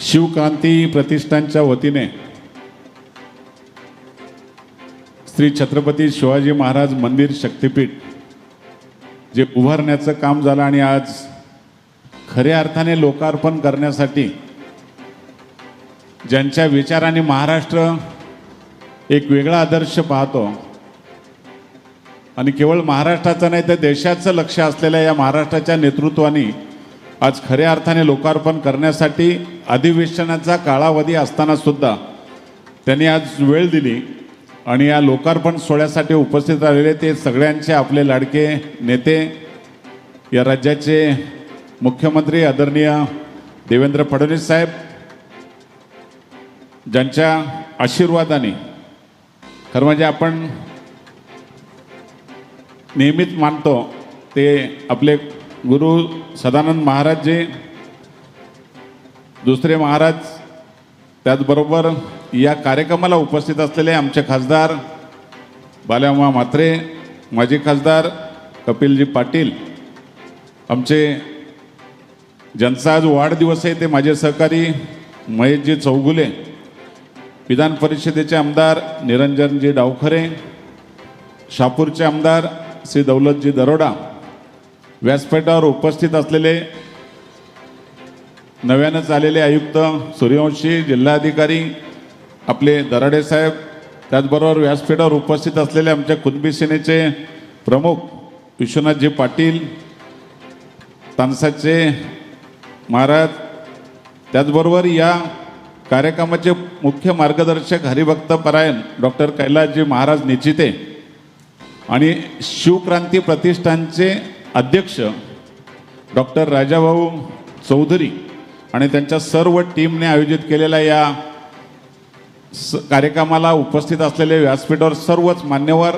शिवकांती प्रतिष्ठानच्या वतीने श्री छत्रपती शिवाजी महाराज मंदिर शक्तिपीठ जे उभारण्याचं काम झालं आणि आज खऱ्या अर्थाने लोकार्पण करण्यासाठी ज्यांच्या विचाराने महाराष्ट्र एक वेगळा आदर्श पाहतो आणि केवळ महाराष्ट्राचं नाही तर देशाचं लक्ष असलेल्या या महाराष्ट्राच्या नेतृत्वाने आज खऱ्या अर्थाने लोकार्पण करण्यासाठी अधिवेशनाचा कालावधी असतानासुद्धा त्यांनी आज वेळ दिली आणि या लोकार्पण सोहळ्यासाठी उपस्थित राहिलेले ते सगळ्यांचे आपले लाडके नेते या राज्याचे मुख्यमंत्री आदरणीय देवेंद्र फडणवीस साहेब ज्यांच्या आशीर्वादाने खरं म्हणजे आपण नेहमीच मानतो ते आपले गुरु सदानंद महाराज जे दुसरे महाराज त्याचबरोबर या कार्यक्रमाला उपस्थित असलेले आमचे खासदार बाल्यामा म्हात्रे माजी खासदार कपिलजी पाटील आमचे ज्यांचा आज वाढदिवस आहे ते माझे सहकारी महेशजी चौगुले विधान परिषदेचे आमदार निरंजनजी डावखरे शापूरचे आमदार श्री दौलतजी दरोडा व्यासपीठावर उपस्थित असलेले नव्यानंच आलेले आयुक्त सूर्यवंशी जिल्हाधिकारी आपले दराडे साहेब त्याचबरोबर व्यासपीठावर उपस्थित असलेले आमच्या कुणबी सेनेचे प्रमुख विश्वनाथजी पाटील तानसाचे महाराज त्याचबरोबर या कार्यक्रमाचे मुख्य मार्गदर्शक हरिभक्त परायण डॉक्टर कैलासजी महाराज निचिते आणि शिवक्रांती प्रतिष्ठानचे अध्यक्ष डॉक्टर राजाभाऊ चौधरी आणि त्यांच्या सर्व टीमने आयोजित केलेल्या या स कार्यक्रमाला उपस्थित असलेले व्यासपीठावर सर्वच मान्यवर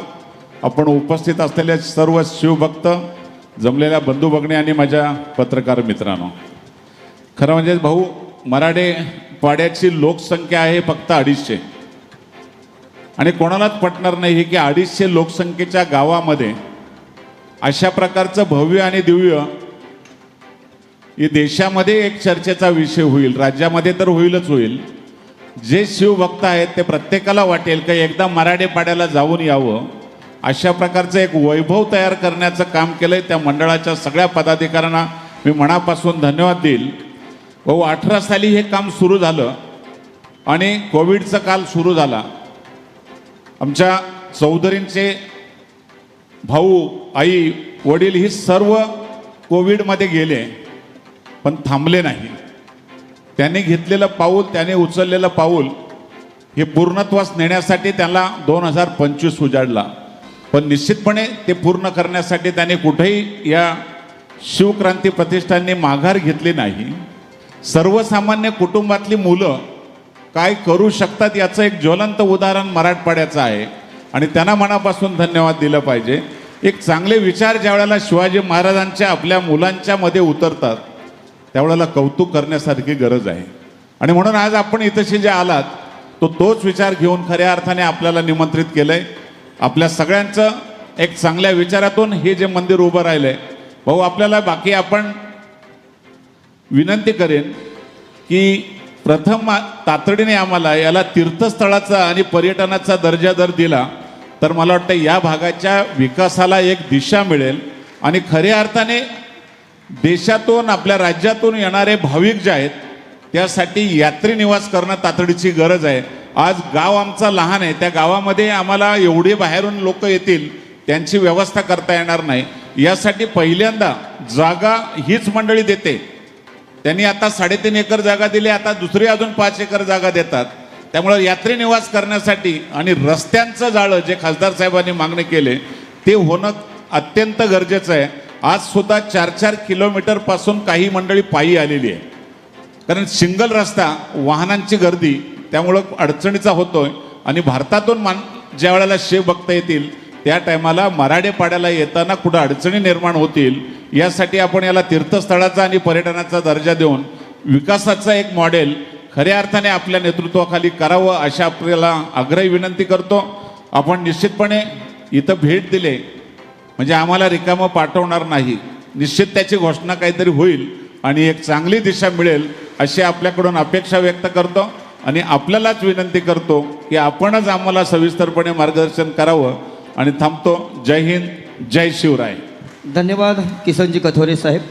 आपण उपस्थित असलेले सर्व शिवभक्त जमलेल्या बंधू बघणे आणि माझ्या पत्रकार मित्रांनो. खरं म्हणजे भाऊ मराठे पाड्याची लोकसंख्या आहे फक्त अडीचशे. आणि कोणालाच पटणार नाही की अडीचशे लोकसंख्येच्या गावामध्ये अशा प्रकारचं भव्य आणि दिव्य ही देशामध्ये एक चर्चेचा विषय होईल राज्यामध्ये तर होईलच होईल. जे शिवभक्त आहेत ते प्रत्येकाला वाटेल का एकदा मराठे पाड्याला जाऊन यावं? अशा प्रकारचं एक वैभव तयार करण्याचं काम केलंय त्या मंडळाच्या सगळ्या पदाधिकाऱ्यांना मी मनापासून धन्यवाद देईल. भाऊ अठरा साली हे काम सुरू झालं आणि कोविडचा काल सुरू झाला. आमच्या चौधरींचे भाऊ आई वडील ही सर्व कोविडमध्ये गेले पण थांबले नाही. त्यांनी घेतलेलं पाऊल त्याने उचललेलं पाऊल हे पूर्णत्वास नेण्यासाठी त्याला दोन हजार पंचवीस उजाडला. पण निश्चितपणे ते पूर्ण करण्यासाठी त्याने कुठेही या शिवक्रांती प्रतिष्ठानने माघार घेतली नाही. सर्वसामान्य कुटुंबातली मुलं काय करू शकतात याचं एक ज्वलंत उदाहरण मराठवाड्याचं आहे. आणि त्यांना मनापासून धन्यवाद दिलं पाहिजे. एक चांगले विचार ज्या वेळेला शिवाजी महाराजांच्या आपल्या मुलांच्या मध्ये उतरतात त्यावेळेला कौतुक करण्यासारखी गरज आहे. आणि म्हणून आज आपण इथंशी जे आलात तो तोच विचार घेऊन खऱ्या अर्थाने आपल्याला निमंत्रित केलंय. आपल्या सगळ्यांचं एक चांगल्या विचारातून हे जे मंदिर उभं राहिलंय भाऊ आपल्याला बाकी आपण विनंती करेन की प्रथम तातडीने आम्हाला याला तीर्थस्थळाचा आणि पर्यटनाचा दर्जा जर दिला तर मला वाटतं या भागाच्या विकासाला एक दिशा मिळेल. आणि खऱ्या अर्थाने देशातून आपल्या राज्यातून येणारे भाविक जे आहेत त्यासाठी यात्री निवास करणं तातडीची गरज आहे. आज गाव आमचा लहान आहे त्या गावामध्ये आम्हाला एवढे बाहेरून लोक येतील त्यांची व्यवस्था करता येणार नाही. यासाठी पहिल्यांदा जागा हीच मंडळी देते. त्यांनी आता साडेतीन एकर जागा दिली आता दुसरी अजून पाच एकर जागा देतात. त्यामुळं यात्री निवास करण्यासाठी आणि रस्त्यांचं जाळं जे खासदार साहेबांनी मागणी केले ते होणं अत्यंत गरजेचं आहे. आज सुद्धा चार चार किलोमीटरपासून काही मंडळी पायी आलेली आहे. कारण सिंगल रस्ता वाहनांची गर्दी त्यामुळं अडचणीचा होतोय. आणि भारतातून मान ज्या वेळेला शेव बघता येतील त्या टायमाला मराठे पाड्याला येताना कुठं अडचणी निर्माण होतील यासाठी आपण याला तीर्थस्थळाचा आणि पर्यटनाचा दर्जा देऊन विकासाचा एक मॉडेल खऱ्या अर्थाने आपल्या नेतृत्वाखाली करावं अशा आपल्याला आग्रही विनंती करतो. आपण निश्चितपणे इथं भेट दिले. म्हणजे आम्हाला रिकामं पाठवणार नाही. निश्चित त्याची घोषणा काहीतरी होईल आणि एक चांगली दिशा मिळेल अशी आपल्याकडून अपेक्षा व्यक्त करतो. आणि आपल्यालाच विनंती करतो की आपणच आम्हाला सविस्तरपणे मार्गदर्शन करावं. आणि थांबतो. जय हिंद. जय शिवराय. धन्यवाद किसनजी कथोरे साहेब.